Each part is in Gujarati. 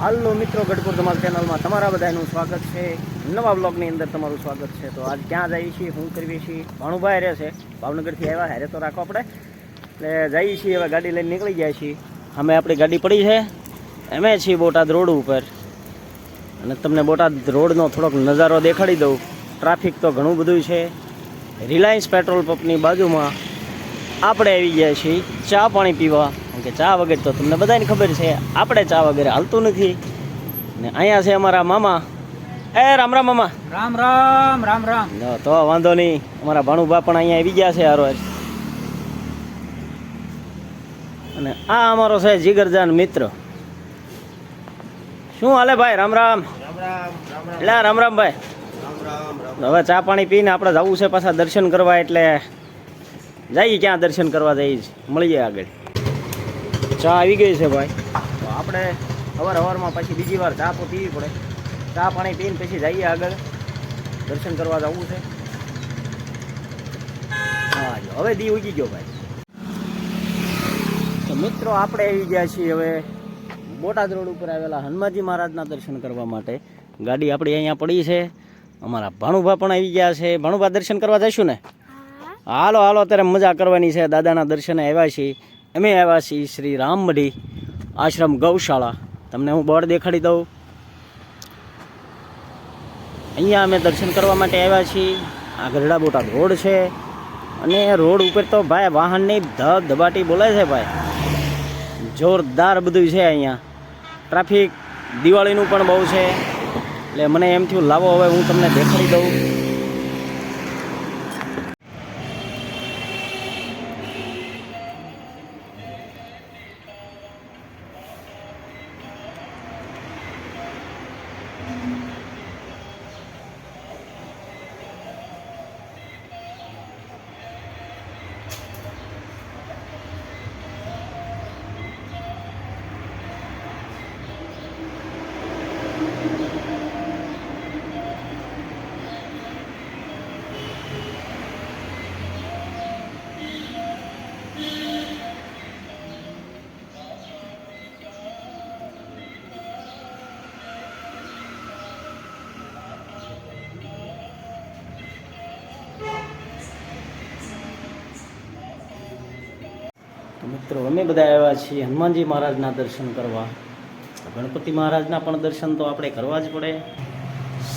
હાલો મિત્રો ગઢપુર ધમાલ ચેનલમાં તમારા બધાનું સ્વાગત છે. નવા બ્લોગની અંદર તમારું સ્વાગત છે. તો આજ ક્યાં જઈએ છીએ? શું કરીએ છીએ? ભાણુભાઈ રહે છે. ભાવનગરથી આવ્યા. હારે તો રાખો આપણે. એટલે જઈએ છીએ હવે ગાડી લઈને નીકળી જાય છીએ. અમે આપણી ગાડી પડી છે. અમે છીએ બોટાદ રોડ ઉપર. અને તમને બોટાદ રોડનો થોડોક નજારો દેખાડી દઉં. ટ્રાફિક તો ઘણું બધું છે. રિલાયન્સ પેટ્રોલ પંપની બાજુમાં આપણે આવી ગયા છીએ. ચા પાણી પીવા. કે ચા વગર તો તમને બધાને ખબર છે આપણે ચા વગર હાલતું નથી. ને અહીંયા છે અમારા મામા. એ રામ રામ મામા. રામ રામ રામ રામ. તો વાંધો નહીં અમારા ભાણુભા પણ અહીંયા આવી ગયા છે હારો અને આ અમારો છે જીગરજાન મિત્ર. શું હાલે ભાઈ રામ રામ? એટલે રામ રામ ભાઈ. હવે ચા પાણી પીને આપણે જવું છે પાછા દર્શન કરવા એટલે જઈએ ક્યાં દર્શન કરવા જઈએ મળીએ આગળ. ચા આવી ગઈ છે ભાઈ. તો આપણે અવાર અવારમાં પછી બીજી વાર ચા તો પીવી પડે. ચા પાણી પીને પછી જઈએ આગળ. દર્શન કરવા જવું છે. હા હવે દી ઉગી ગયો ભાઈ. તો મિત્રો આપણે આવી ગયા છીએ હવે બોટાદ રોડ ઉપર આવેલા હનુમાનજી મહારાજના દર્શન કરવા માટે. ગાડી આપણી અહીંયા પડી છે. અમારા ભાણુભા પણ આવી ગયા છે. ભાણુભા દર્શન કરવા જઈશું ને? હાલો હાલો અત્યારે મજા કરવાની છે. દાદાના દર્શને આવ્યા છીએ. અમે આવ્યા છીએ શ્રી રામમઢી આશ્રમ ગૌશાળા. તમને હું બોર્ડ દેખાડી દઉં. અહીંયા અમે દર્શન કરવા માટે આવ્યા છીએ. આ ગઢડા બોટા રોડ છે. અને રોડ ઉપર તો ભાઈ વાહનની ધબ ધબાટી બોલે છે ભાઈ. જોરદાર બધું છે અહીંયા. ટ્રાફિક દિવાળીનું પણ બહુ છે. એટલે મને એમ થયું લાવો હવે હું તમને દેખાડી દઉં. અમે બધા આવ્યા છીએ હનુમાનજી મહારાજના દર્શન કરવા. ગણપતિ મહારાજના પણ દર્શન તો આપણે કરવા જ પડે.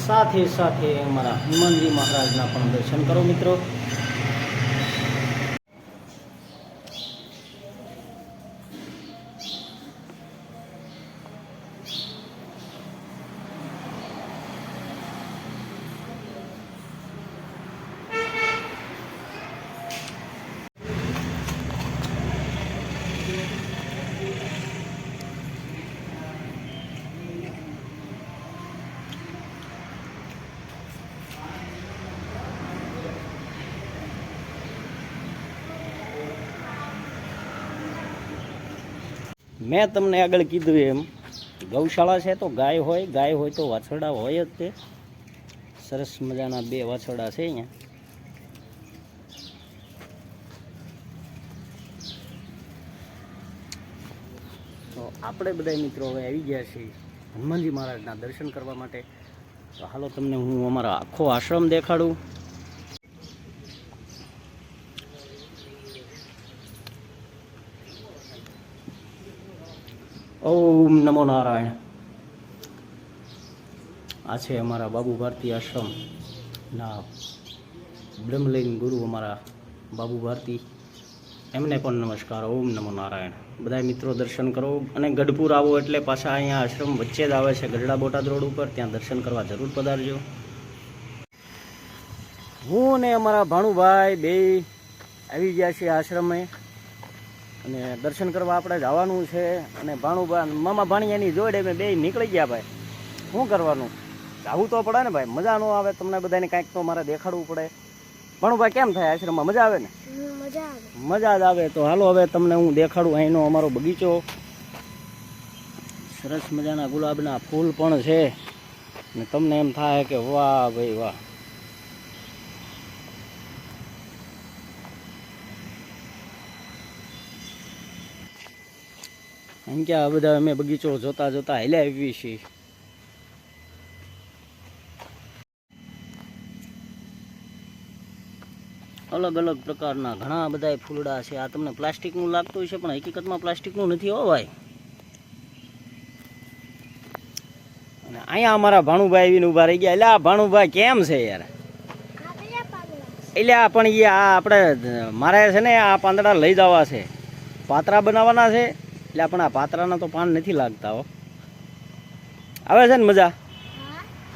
સાથે સાથે અમારા હનુમાનજી મહારાજના પણ દર્શન કરો મિત્રો. મેં તમને આગળ કીધું એમ, ગૌશાળા છે તો ગાય હોય ગાય હોય તો વાછરડા હોય જ તે. સરસ મજાના બે વાછરડા છે અહીંયા. તો આપણે બધા મિત્રો હવે આવી ગયા છીએ હનુમાનજી મહારાજના દર્શન કરવા માટે. તો હાલો તમને હું અમારો આખો આશ્રમ દેખાડું. ઓમ નમો નારાયણ. આ છે અમારા બાબુ ભારતી આશ્રમ. ના બ્રહ્મલિંગ ગુરુ અમારા બાબુ ભારતી. એમને પણ નમસ્કાર, ઓમ નમો નારાયણ. બધા મિત્રો દર્શન કરો અને ગઢપુર આવો એટલે પાછા અહીંયા આશ્રમ વચ્ચે જ આવે છે ગઢડા બોટાદ રોડ ઉપર. ત્યાં દર્શન કરવા જરૂર પધારજો. હું અને અમારા ભાણુભાઈ બે આવી ગયા છીએ આશ્રમે. અને દર્શન કરવા આપણે જવાનું છે અને ભાણુભા મામા ભાણિયાની જોડે મેં બે નીકળી ગયા ભાઈ. શું કરવાનું? જવું તો પડે ને ભાઈ મજા ન આવે તમને બધાને કાંઈક તો મારે દેખાડવું પડે. ભાણુભાઈ કેમ થાય આશ્રમમાં? મજા આવે ને? મજા મજા જ આવે તો હાલો હવે તમને હું દેખાડું અહીંનો અમારો બગીચો. સરસ મજાના ગુલાબના ફૂલ પણ છે. ને તમને એમ થાય કે વાહ ભાઈ વાહ. એમ કે આ બધા અમે બગીચો જોતા જોતા હેલે આવી છીએ. અલગ અલગ પ્રકારના ઘણા બધા ફૂલડા છે. આ તમને પ્લાસ્ટિકનું લાગતું છે પણ હકીકતમાં પ્લાસ્ટિકનું નથી હો ભાઈ. અને અહીંયા અમારા ભાણુભાઈ આવીને ઊભા રહી ગયા. એટલે આ ભાણુભાઈ કેમ છે યાર? એટલે પણ એ આ આપણે મારે છે ને આ પાંદડા લઈ જવા છે. પાતરા બનાવવાના છે. એટલે આપણા આ પાતરાના તો પાન નથી લાગતા હો. આવે છે ને મજા?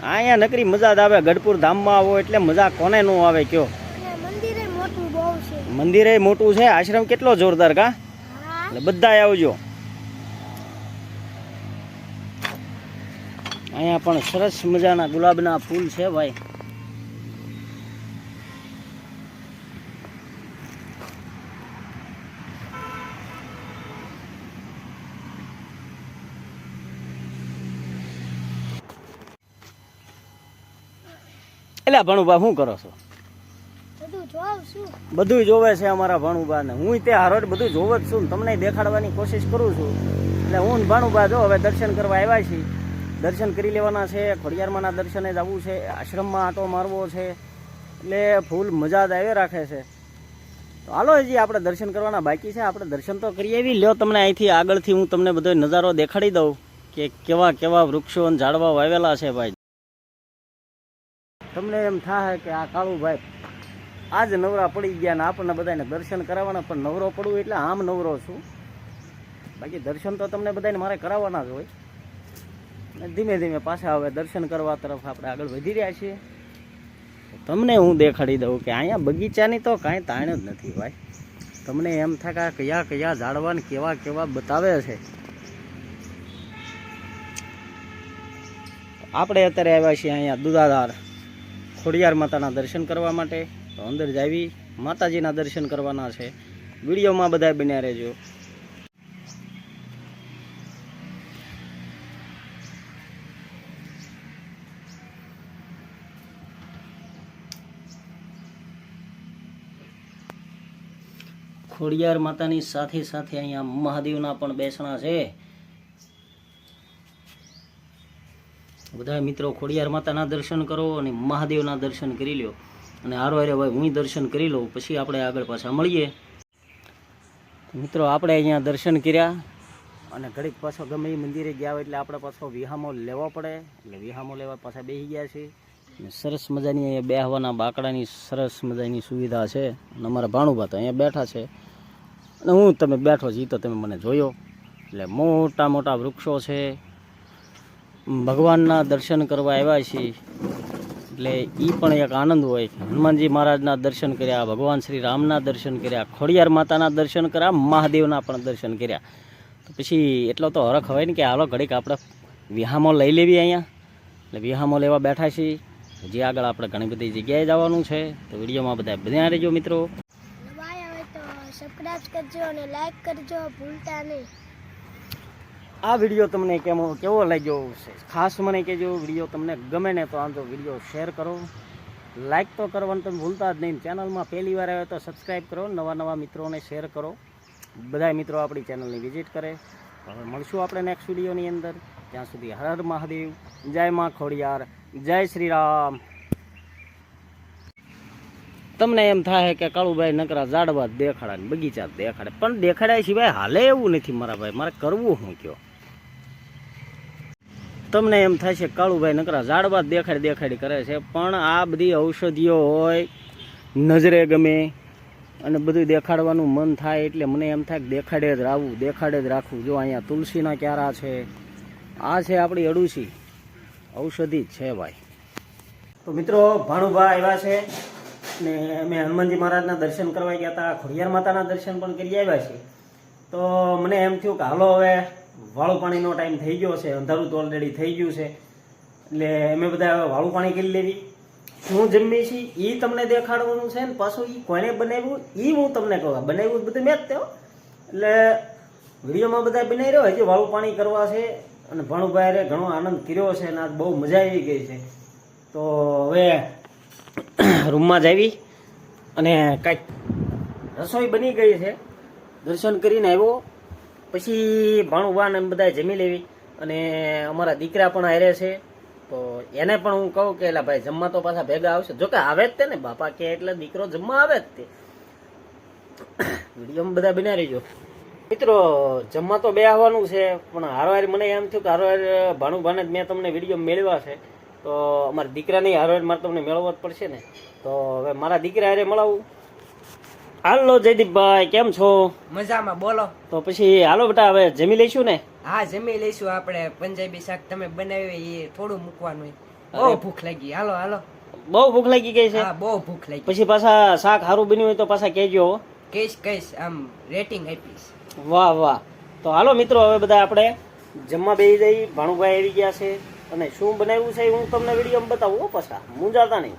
અહીંયા નકરી મજા જ આવે. ગઢપુર ધામમાં આવો એટલે મજા કોને ન આવે કયો? મંદિરે મોટું છે. મંદિરે મોટું છે? આશ્રમ કેટલો જોરદાર કા? એટલે બધા આવજો. અહીંયા પણ સરસ મજાના ગુલાબના ફૂલ છે ભાઈ. એટલે ભણુભા શું કરો છો? બધું જોવે છે અમારા ભાણુબાને. હું તે હારો બધું જોવે જ છું ને તમને દેખાડવાની કોશિશ કરું છું. એટલે હું ને ભાણુબા જો હવે દર્શન કરવા આવ્યા છીએ. દર્શન કરી લેવાના છે. ખોડિયારમાંના દર્શને જવું છે. આશ્રમમાં આટો મારવો છે. એટલે ફૂલ મજા જ આવે રાખે છે. તો હાલો હજી આપણે દર્શન કરવાના બાકી છે. આપણે દર્શન તો કરી આવી. લ્યો તમને અહીંથી આગળથી હું તમને બધો નજારો દેખાડી દઉં કે કેવા કેવા વૃક્ષો અને ઝાડવા વાવેલા છે ભાઈ. તમને એમ થાય કે આ કાળુભાઈ, આજ નવરા પડી ગયા ને આપણને બધાને દર્શન કરાવવાના, પણ નવરો પડવું એટલે આમ નવરો છું. બાકી દર્શન તો તમને બધાને મારે કરાવવાના જ હોય. ધીમે ધીમે પાછા હવે દર્શન કરવા તરફ આપણે આગળ વધી રહ્યા છીએ. તમને હું દેખાડી દઉં કે અહીંયા બગીચાની તો કાંઈ તાણ જ નથી ભાઈ. તમને એમ થાય કે કયા કયા ઝાડવાને કેવા કેવા બતાવે છે. આપણે અત્યારે આવ્યા છીએ અહીંયા દુધાધાર ખોડિયાર માતાના દર્શન કરવા માટે તો અંદર જાવી માતાજીના દર્શન કરવાના છે. વિડીયોમાં બધા બન્યા રહેજો. ખોડિયાર માતાની સાથે સાથે અહીંયા મહાદેવના પણ બેસણા છે. બધા મિત્રો ખોડિયાર માતાના દર્શન કરો અને મહાદેવના દર્શન કરી લ્યો. અને હારો હારે ભાઈ હું દર્શન કરી લઉં, પછી આપણે આગળ પાછા મળીએ. મિત્રો, આપણે અહીંયા દર્શન કર્યા. અને ઘડીક પાછો ગમે એ મંદિરે ગયા હોય એટલે આપણે પાછો વિહામો લેવો પડે. એટલે વિહામો લેવા પાછા બેસી ગયા છે સરસ મજાની અહીંયા બેહવાના બાકડાની સરસ મજાની સુવિધા છે. અને અમારા ભાણુભા તો અહીંયા બેઠા છે. અને હું, તમે બેઠો છો તો તમે મને જોયો. એટલે મોટા મોટા વૃક્ષો છે. ભગવાનના દર્શન કરવા આવ્યા છીએ. એટલે એ પણ એક આનંદ હોય હનુમાનજી મહારાજના દર્શન કર્યા, ભગવાન શ્રી રામના દર્શન કર્યા, ખોડિયાર માતાના દર્શન કર્યા, મહાદેવના પણ દર્શન કર્યા. તો પછી એટલો તો હરખ હોય ને કે હાલો ઘડીક આપણે વિહામો લઈ લેવી અહીંયા. એટલે વિહામો લેવા બેઠા છીએ. હજી આગળ આપણે ઘણી બધી જગ્યાએ જવાનું છે. તો વિડીયોમાં બધા બધા રહેજો મિત્રો. કરજો અને લાઈક કરજો. ભૂલતા નહીં. આ વીડિયો તમને કેમો કેવો લાગ્યો છે? ખાસ મને કહેજો વીડિયો તમને ગમે ને તો આમ વીડિયો શેર કરો. લાઇક તો કરવાનું તમે ભૂલતા જ નહીં. ચેનલમાં પહેલી વાર આવે તો સબસ્ક્રાઈબ કરો. નવા નવા મિત્રોને શેર કરો. બધા મિત્રો આપણી ચેનલની વિઝિટ કરે. મળશું આપણે નેક્સ્ટ વિડીયોની અંદર. ત્યાં સુધી હર હર મહાદેવ. જય માં ખોડિયાર. જય શ્રી રામ. તમને એમ થાય કે કાળુભાઈ નકરા ઝાડવા દેખાડા બગીચા દેખાડે પણ દેખાડ્યા સિવાય હાલે એવું નથી મારા ભાઈ. મારે કરવું હું કયો? તમને એમ છે કાળુભાઈ નકરા ઝાડવા દેખાડી દેખાડી કરે છે, પણ આ બધી ઔષધિઓ હોય, નજરે ગમે અને બધું દેખાડવાનું મન થાય એટલે મને એમ થાય કે દેખાડે જ રાવું, દેખાડે જ રાખવું. જો અહીંયા તુલસીના ક્યારા છે, આ છે આપણી અડુસી. ઔષધિ છે ભાઈ. તો મિત્રો, ભાણુભા આવ્યા છે ને અમે હનુમાનજી મહારાજના દર્શન કરવા ગયા હતા, ખોડિયાર માતાના દર્શન પણ કરી આવ્યા છીએ તો મને એમ થયું કે હાલો હવે વાળું પાણીનો ટાઈમ થઈ ગયો છે, અંધારું તો ઓલરેડી થઈ ગયું છે. એટલે અમે બધા હવે વાળું પાણી કરી લેવી. શું જમીએ છીએ એ તમને દેખાડવાનું છે ને પાછું એ કોને બનાવ્યું એ હું તમને કહું. બનાવ્યું બધું મેં જ તેઓ એટલે વિડીયોમાં બધા બનાવી રહ્યો હજી વાળું પાણી કરવા છે અને ભણુભાઈ ઘણો આનંદ કર્યો છે અને આજ બહુ મજા આવી ગઈ છે. તો હવે રૂમમાં જ આવી અને કાંઈક રસોઈ બની ગઈ છે. દર્શન કરીને આવ્યો. પછી ભાણું વાન એમ બધા જમી લેવી. અને અમારા દીકરા પણ હારે છે. તો એને પણ હું કહું કે, એલા ભાઈ, જમવા તો પાછા ભેગા આવશે. જો કે આવે જ તે ને, બાપા કે એટલે દીકરો જમવા આવે જ તે. વિડીયોમાં બધા બનાવી રહીજો મિત્રો, જમવા તો બે આવવાનું છે, પણ હારવાર મને એમ થયું કે હારવાર ભાણું ભાને જ મેં તમને વીડિયો મેળવ્યા છે. તો અમારા દીકરાની હારવાર મારે તમને મેળવવો જ પડશે ને. તો હવે મારા દીકરા હારે મળાવું. હાલો જયદીપભાઈ કેમ છો? મજામાં બોલો. તો પછી હાલો બેટા હવે જમી લઈશું ને? હા જમી લઈશું આપણે. પંજાબી શાક તમે બનાવ્યું એ થોડું મૂકવાનું બહુ ભૂખ લાગી. હાલો હાલો. બહુ ભૂખ લાગી ગઈ છે? હા બહુ ભૂખ લાગી. પછી પાછા શાક સારું બન્યું હોય તો પાછા કહેજો હો. કહીશ કહીશ આમ રેટિંગ આપીશ. વાહ વાહ. તો હાલો મિત્રો હવે બધા આપણે જમવા બેસી જઈ. ભાણુભાઈ આવી ગયા છે. અને શું બનાવ્યું છે હું તમને વિડીયોમાં બતાવું હો પાછા. મૂંઝાતા નહીં.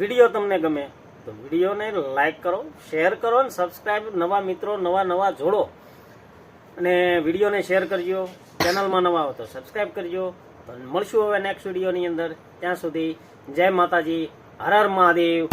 વીડિયો તમને ગમે તો વિડીયોને લાઈક કરો શેર કરો અને સબસ્ક્રાઈબ નવા મિત્રો, નવા નવા જોડો. અને વિડીયોને શેર કરજો ચેનલમાં નવા હો તો સબસ્ક્રાઈબ કરજો. મળશું હવે નેક્સ્ટ વિડીયોની અંદર. ત્યાં સુધી જય માતાજી, હર હર મહાદેવ.